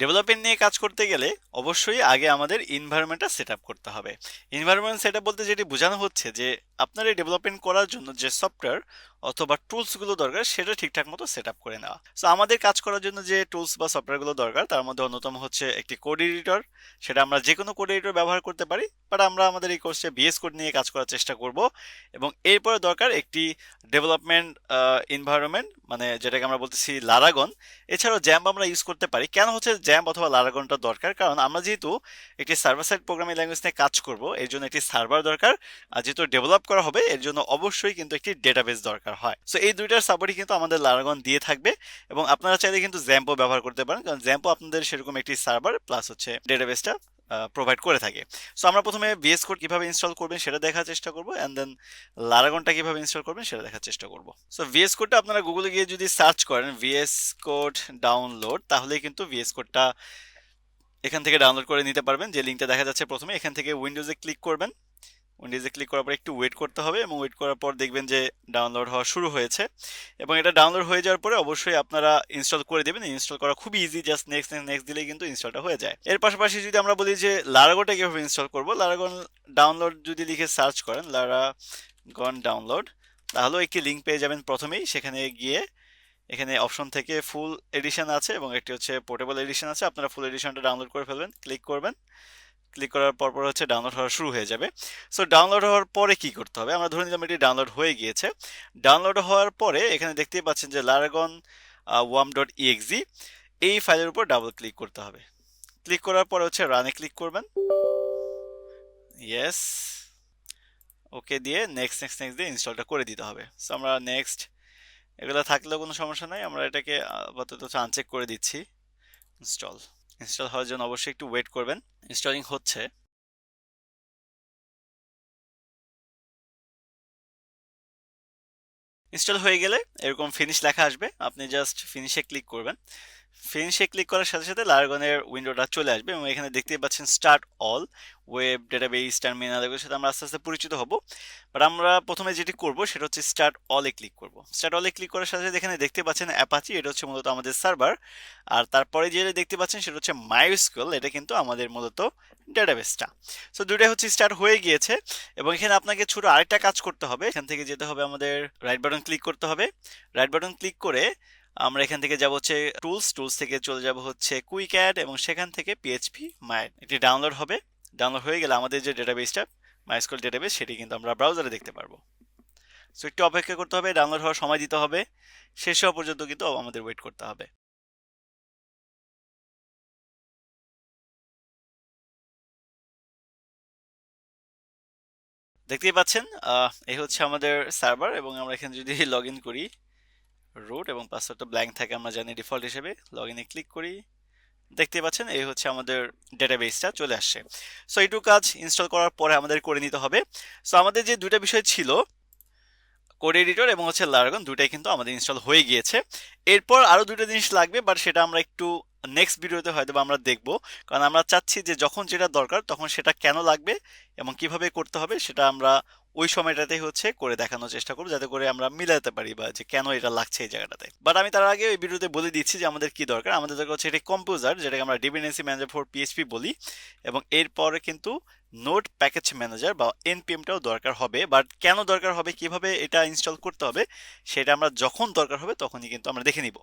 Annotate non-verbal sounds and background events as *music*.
Development নিয়ে কাজ করতে গেলে অবশ্যই আগে আমাদের ইনভায়রনমেন্টটা সেট আপ করতে হবে। ইনভায়রনমেন্ট সেট বলতে যেটি বোঝানো হচ্ছে যে আপনার এই ডেভেলপমেন্ট করার জন্য যে সফটওয়্যার অথবা টুলসগুলো দরকার, সেটা ঠিকঠাক মতো সেট আপ করে নেওয়া। সো আমাদের কাজ করার জন্য যে টুলস বা সফটওয়্যারগুলো দরকার, তার মধ্যে অন্যতম হচ্ছে একটি কোড এডিটর সেটা আমরা যে কোনো কোড এডিটর ব্যবহার করতে পারি বাট আমরা আমাদের এই কোর্সে বিএস কোড নিয়ে কাজ করার চেষ্টা করব। এবং এরপরে দরকার একটি ডেভেলপমেন্ট এনভায়রনমেন্ট মানে যেটাকে আমরা বলতেছি লারাগন এছাড়াও জ্যাম্প আমরা ইউজ করতে পারি। কেন হচ্ছে জ্যাম্প অথবা লারাগনটা দরকার? কারণ আমরা যেহেতু একটি সার্ভার সাইড প্রোগ্রামিং ল্যাঙ্গুয়েজ নিয়ে কাজ করব, এর জন্য একটি সার্ভার দরকার। আর যেহেতু ডেভেলপ করা হবে, এর জন্য অবশ্যই কিন্তু একটি ডেটাবেস দরকার। হয়। সো এই দুইটার সাপোর্টই কিন্তু আমাদের লারাগন দিয়ে থাকবে এবং আপনারা চাইলে কিন্তু জ্যাম্পও ব্যবহার করতে পারেন, কারণ জ্যাম্পও আপনাদের সেরকম একটি সার্ভার প্লাস হচ্ছে ডেটাবেসটা প্রোভাইড করে থাকে। সো আমরা প্রথমে ভিএস কোড কীভাবে ইনস্টল করবেন সেটা দেখার চেষ্টা করব অ্যান্ড দেন লারাগনটা কীভাবে ইনস্টল করবেন সেটা দেখার চেষ্টা করব। সো ভিএস কোডটা আপনারা গুগলে গিয়ে যদি সার্চ করেন ভিএস কোড ডাউনলোড তাহলে কিন্তু ভিএস কোডটা এখান থেকে ডাউনলোড করে নিতে পারবেন। যে লিঙ্কটা দেখা যাচ্ছে প্রথমে, এখান থেকে উইন্ডোজে ক্লিক করবেন। উইন্ডোজে ক্লিক করার পর একটু ওয়েট করতে হবে এবং ওয়েট করার পর দেখবেন যে ডাউনলোড হওয়া শুরু হয়েছে এবং এটা ডাউনলোড হয়ে যাওয়ার পরে অবশ্যই আপনারা ইনস্টল করে দেবেন। ইনস্টল করা খুবই easy just next next next দিলেই কিন্তু ইনস্টলটা হয়ে যায়। এর পাশাপাশি যদি আমরা বলি যে লারাগোটা কীভাবে ইনস্টল করব লারাগন ডাউনলোড যদি লিখে সার্চ করেন লারাগন ডাউনলোড তাহলেও একটি লিঙ্ক পেয়ে যাবেন প্রথমেই। সেখানে গিয়ে এখানে অপশন থেকে ফুল এডিশন আছে এবং একটি হচ্ছে পোর্টেবল এডিশন আছে। আপনারা ফুল এডিশনটা ডাউনলোড করে ফেলবেন ক্লিক করবেন। ক্লিক করার পর পর হচ্ছে ডাউনলোড হওয়া শুরু হয়ে যাবে। সো ডাউনলোড হওয়ার পরে কি করতে হবে? আমরা ধরে নিলাম এটি ডাউনলোড হয়ে গিয়েছে। ডাউনলোড হওয়ার পরে এখানে দেখতেই পাচ্ছেন যে লারাগন ওয়াম ডট ইএক্সি এই ফাইলের উপর ডাবল ক্লিক করতে হবে। ক্লিক করার পরে হচ্ছে রানে ক্লিক করবেন। ইয়েস ওকে দিয়ে নেক্সট নেক্সট নেক্সট দিয়ে ইনস্টলটা করে দিতে হবে। সো আমরা নেক্সট এগুলো থাকলেও কোনো সমস্যা নাই। আমরা এটাকে আপাতত আনচেক করে দিচ্ছি। ইনস্টল ইনস্টল হওয়ার জন্য অবশ্যই একটু ওয়েট করবেন। ইনস্টলিং হচ্ছে। ইনস্টল হয়ে গেলে এরকম ফিনিশ লেখা আসবে। আপনি জাস্ট ফিনিশে ক্লিক করবেন। ফিনিশে ক্লিক করার সাথে সাথে লার্গনের উইন্ডোটা চলে আসবে এবং এখানে দেখতে পাচ্ছেন start all web database terminal এগুলোর সাথে আমরা আস্তে আস্তে পরিচিত হব। বাট আমরা প্রথমে যেটি করব সেটা হচ্ছে স্টার্ট অলে ক্লিক করব। স্টার্ট অলে ক্লিক করার সাথে সাথে এখানে দেখতে পাচ্ছেন অ্যাপাচি এটা হচ্ছে মূলত আমাদের সার্ভার আর তারপরে যেটা দেখতে পাচ্ছেন সেটা হচ্ছে মাইস্কুল এটা কিন্তু আমাদের মূলত ডেটাবেসটা সো দুটাই হচ্ছে স্টার্ট হয়ে গিয়েছে এবং এখানে আপনাকে ছোট আরেকটা কাজ করতে হবে। এখান থেকে যেতে হবে আমাদের রাইট বাটন ক্লিক করতে হবে। রাইট বাটন ক্লিক করে আমরা এখান থেকে যাব হচ্ছে টুলস টুলস থেকে চলে যাব হচ্ছে কুইক অ্যাড এবং সেখান থেকে পিএইচপি মাইড এটি ডাউনলোড হবে। ডাউনলোড হয়ে গেলে আমাদের যে ডেটাবেসটা মাইস্কুল ডেটাবেস সেটি কিন্তু আমরা ব্রাউজারে দেখতে পারব। সো একটু অপেক্ষা করতে হবে ডাউনলোড হওয়ার সময় দিতে হবে। শেষ হওয়া পর্যন্ত কিন্তু আমাদের ওয়েট করতে হবে। দেখতেই পাচ্ছেন এই হচ্ছে আমাদের সার্ভার এবং আমরা এখানে যদি *laughs* লগ ইন করি রুট এবং পাসওয়ার্ডটা ব্ল্যাঙ্ক থাকে আমরা জানি ডিফল্ট হিসেবে। লগ ইনে ক্লিক করি। দেখতে পাচ্ছেন, এই হচ্ছে আমাদের ডেটাবেসটা চলে আসছে। সো এইটুকু কাজ ইনস্টল করার পরে আমাদের করে নিতে হবে। সো আমাদের যে দুইটা বিষয় ছিল কোড এডিটর এবং হচ্ছে লার্গন দুটাই কিন্তু আমাদের ইনস্টল হয়ে গিয়েছে। এরপর আরও দুটো জিনিস লাগবে বাট সেটা আমরা একটু নেক্সট ভিডিওতে হয়তো আমরা দেখব। কারণ আমরা চাচ্ছি যে যখন যেটা দরকার তখন সেটা কেন লাগবে এবং কীভাবে করতে হবে সেটা আমরা ওই সময়টাতেই হচ্ছে করে দেখানোর চেষ্টা করব, যাতে করে আমরা মিলাতে পারি বা যে কেন এটা লাগছে এই জায়গাটাতে। বাট আমি তার আগে ওই ভিডিওতে বলে দিচ্ছি যে আমাদের কি দরকার। আমাদের দরকার হচ্ছে এটি কম্পোজার যেটাকে আমরা ডিপেন্ডেন্সি ম্যানেজার ফর পিএইচপি বলি। এবং এরপরে কিন্তু নোট প্যাকেজ ম্যানেজার বা এনপিএমটাও দরকার হবে, বাট কেন দরকার হবে, কীভাবে এটা ইনস্টল করতে হবে, সেটা আমরা যখন দরকার হবে তখনই কিন্তু আমরা দেখে নিব।